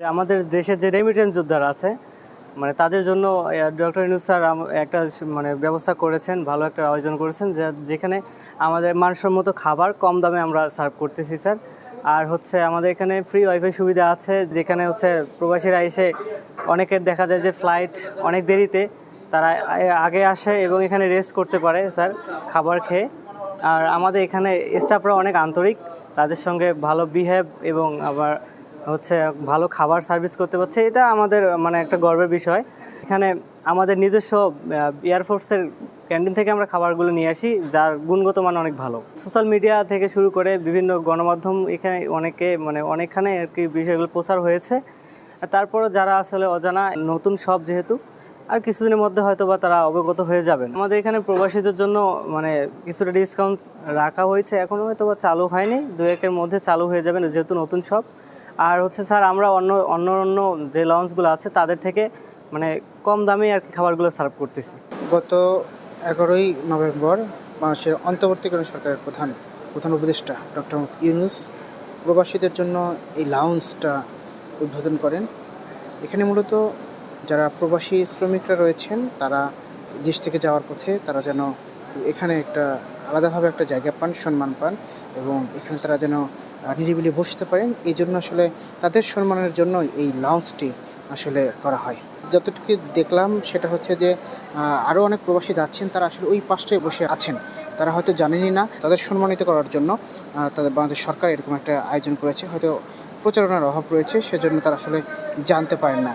আমাদের দেশে যে রেমিটেন্স যোদ্ধারা আছে মানে তাদের জন্য ডক্টর ইনুস স্যার একটা মানে ব্যবস্থা করেছেন, ভালো একটা আয়োজন করেছেন যেখানে আমাদের মানসম্মত খাবার কম দামে আমরা সার্ভ করতেছি, স্যার। আর হচ্ছে আমাদের এখানে ফ্রি ওয়াইফাই সুবিধা আছে, যেখানে হচ্ছে প্রবাসীরা এসে অনেকের দেখা যায় যে ফ্লাইট অনেক দেরিতে, তারা আগে আসে এবং এখানে রেস্ট করতে পারে, স্যার, খাবার খেয়ে। আর আমাদের এখানে স্টাফরা অনেক আন্তরিক, তাদের সঙ্গে ভালো বিহেভ এবং আবার হচ্ছে ভালো খাবার সার্ভিস করতে পারছে, এটা আমাদের মানে একটা গর্বের বিষয়। এখানে আমাদের নিজস্ব এয়ারফোর্সের ক্যান্টিন থেকে আমরা খাবারগুলো নিয়ে আসি, যার গুণগত মান অনেক ভালো। সোশ্যাল মিডিয়া থেকে শুরু করে বিভিন্ন গণমাধ্যম এখানে অনেকে মানে অনেকখানে আর কি বিষয়গুলো প্রচার হয়েছে। তারপরও যারা আসলে অজানা, নতুন সব যেহেতু, আর কিছুদিনের মধ্যে হয়তো বা তারা অবগত হয়ে যাবেন। আমাদের এখানে প্রবাসীদের জন্য মানে কিছুটা ডিসকাউন্ট রাখা হয়েছে এখনও হয়তো বা চালু হয়নি দু একের মধ্যে চালু হয়ে যাবেন যেহেতু নতুন সব। আর হচ্ছে স্যার, আমরা অন্য অন্য অন্য যে লঞ্চগুলো আছে, তাদের থেকে মানে কম দামে আর কি খাবারগুলো সার্ভ করতেছি। গত এগারোই নভেম্বর বাংলাদেশের অন্তর্বর্তীকালীন সরকারের প্রধান প্রধান উপদেষ্টা ডক্টর ইউনুস প্রবাসীদের জন্য এই লাউন্সটা উদ্বোধন করেন। এখানে মূলত যারা প্রবাসী শ্রমিকরা রয়েছেন, তারা দেশ থেকে যাওয়ার পথে তারা যেন এখানে একটা আলাদাভাবে একটা জায়গা পান, সম্মান পান এবং এখানে তারা যেন নিরিবিলি বসতে পারেন এই জন্য আসলে তাদের সম্মানের জন্য এই লাউন্সটি আসলে করা হয়। যতটুকু দেখলাম সেটা হচ্ছে যে আরও অনেক প্রবাসী যাচ্ছেন, তারা আসলে ওই পাশটায় বসে আছেন। তারা হয়তো জানেনই না তাদের সম্মানিত করার জন্য তাদের বাংলাদেশ সরকার এরকম একটা আয়োজন করেছে, হয়তো প্রচারণার অভাব রয়েছে, সেজন্য তারা আসলে জানতে পারেন না।